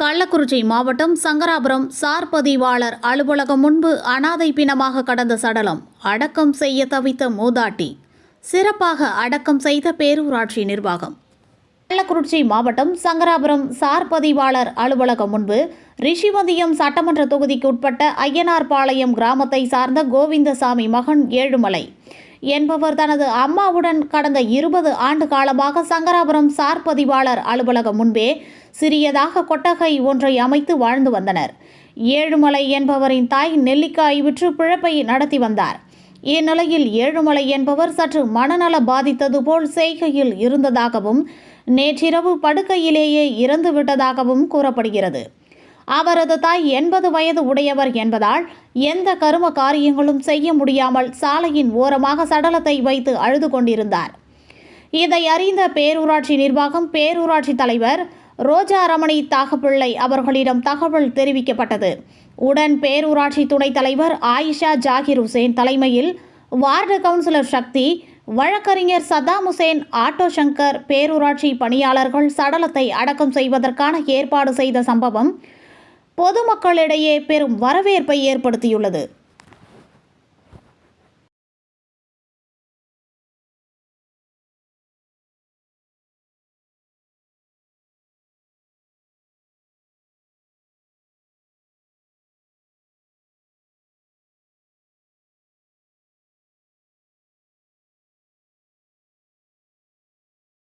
கள்ளக்குறிச்சி மாவட்டம் சங்கராபுரம் சார் பதிவாளர் அலுவலகம் முன்பு அனாதை பிணமாக கடந்த சடலம் அடக்கம் செய்ய தவித்த மூதாட்டி. சிறப்பாக அடக்கம் செய்த பேரூராட்சி நிர்வாகம். கள்ளக்குறிச்சி மாவட்டம் சங்கராபுரம் சார் பதிவாளர் அலுவலகம் முன்பு ரிஷிவந்தியம் சட்டமன்ற தொகுதிக்கு உட்பட்ட ஐயனார்பாளையம் கிராமத்தை சார்ந்த கோவிந்தசாமி மகன் ஏழுமலை என்பவர் தனது அம்மாவுடன் கடந்த இருபது ஆண்டு காலமாக சங்கராபுரம் சார் பதிவாளர் அலுவலகம் முன்பே சிறியதாக கொட்டகை ஒன்றை அமைத்து வாழ்ந்து வந்தனர். ஏழுமலை என்பவரின் தாய் நெல்லிக்காய் விற்று பிழப்பை நடத்தி வந்தார். இந்நிலையில் ஏழுமலை என்பவர் சற்று மனநல பாதித்தது போல் செய்கையில் இருந்ததாகவும் நேற்றிரவு படுக்கையிலேயே இறந்து விட்டதாகவும் கூறப்படுகிறது. அவரது தாய் எண்பது வயது உடையவர் என்பதால் எந்த கரும காரியங்களும் செய்ய முடியாமல் சாலையின் ஓரமாக சடலத்தை வைத்து அழுது கொண்டிருந்தார். இதை அறிந்த பேரூராட்சி நிர்வாகம் பேரூராட்சி தலைவர் ரோஜா ரமணி தாகப்பிள்ளை அவர்களிடம் தகவல் தெரிவிக்கப்பட்டது. உடன் பேரூராட்சி துணைத் தலைவர் ஆயிஷா ஜாகிர் ஹுசேன் தலைமையில் வார்டு கவுன்சிலர் சக்தி வழக்கறிஞர் சதாம் ஹுசேன் ஆட்டோ சங்கர் பேரூராட்சி பணியாளர்கள் சடலத்தை அடக்கம் செய்வதற்கான ஏற்பாடு செய்த சம்பவம் பொதுமக்களிடையே பெரும் வரவேற்பை ஏற்படுத்தியுள்ளது.